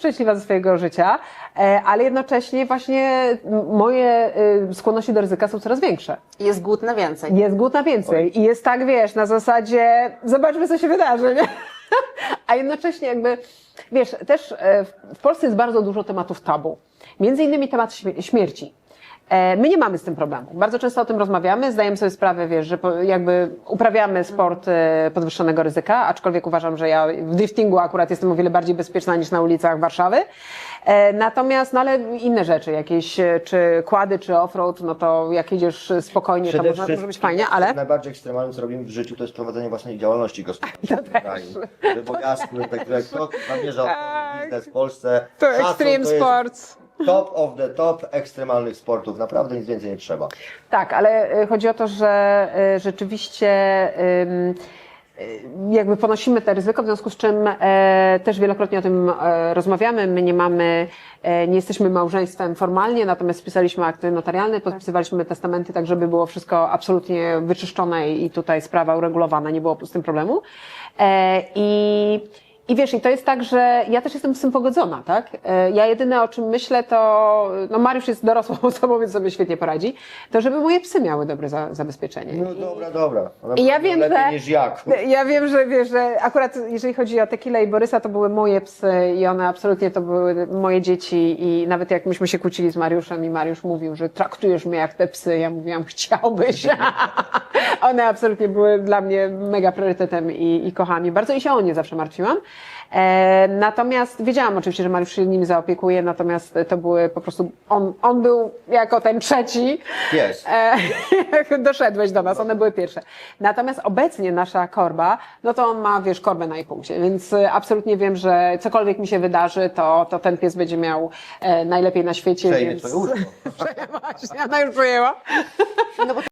szczęśliwa ze swojego życia, e, ale jednocześnie właśnie moje y, skłonności do ryzyka są coraz większe. Jest głód na więcej. Jest głód na więcej i jest tak, wiesz, na zasadzie zobaczmy, co się wydarzy, nie? A jednocześnie jakby, wiesz, też e, w- Polsce jest bardzo dużo tematów tabu. Między innymi temat śmie- śmierci. E, My nie mamy z tym problemu. Bardzo często o tym rozmawiamy, zdajemy sobie sprawę, wiesz, że jakby uprawiamy sport e, podwyższonego ryzyka, aczkolwiek uważam, że ja w driftingu akurat jestem o wiele bardziej bezpieczna niż na ulicach Warszawy. E, Natomiast, no ale inne rzeczy, jakieś czy kłady, czy offroad, no to jak jedziesz spokojnie, to można, może być fajnie, ale... Najbardziej ekstremalnym, co robimy w życiu, to jest prowadzenie własnej działalności gospodarczej. też. kraju. Żeby jasne, tak kto zamierza biznes w Polsce. To extreme to jest sports. Top of the top ekstremalnych sportów. Naprawdę nic więcej nie trzeba. Tak, ale y, chodzi o to, że y, rzeczywiście y, jakby ponosimy te ryzyko, w związku z czym e, też wielokrotnie o tym e, rozmawiamy. My nie mamy, e, nie jesteśmy małżeństwem formalnie, natomiast spisaliśmy akty notarialne, podpisywaliśmy testamenty, tak żeby było wszystko absolutnie wyczyszczone i tutaj sprawa uregulowana, nie było z tym problemu. E, I i wiesz, i to jest tak, że ja też jestem z tym pogodzona, tak? E, Ja jedyne o czym myślę to, no Mariusz jest dorosłą osobą, więc sobie świetnie poradzi, to żeby moje psy miały dobre za, zabezpieczenie. No dobra, dobra. Ona I ja wiem, lepiej że- niż jak. Ja wiem, że wiesz, że akurat jeżeli chodzi o Tequila i Borysa, to były moje psy i one absolutnie to były moje dzieci i nawet jak myśmy się kłócili z Mariuszem i Mariusz mówił, że traktujesz mnie jak te psy, ja mówiłam, chciałbyś. one absolutnie były dla mnie mega priorytetem i, i kocham je bardzo i się o nie zawsze martwiłam. E, natomiast wiedziałam oczywiście, że Mariusz się nimi zaopiekuje, natomiast to były po prostu, on, on był jako ten trzeci, Pies. E, doszedłeś do nas, one były pierwsze. Natomiast obecnie nasza korba, no to on ma, wiesz, korbę na iPulsie, więc e, absolutnie wiem, że cokolwiek mi się wydarzy, to, to ten pies będzie miał e, najlepiej na świecie, Przejmie więc... twoje łóżko. Właśnie, ona już przejęła. No bo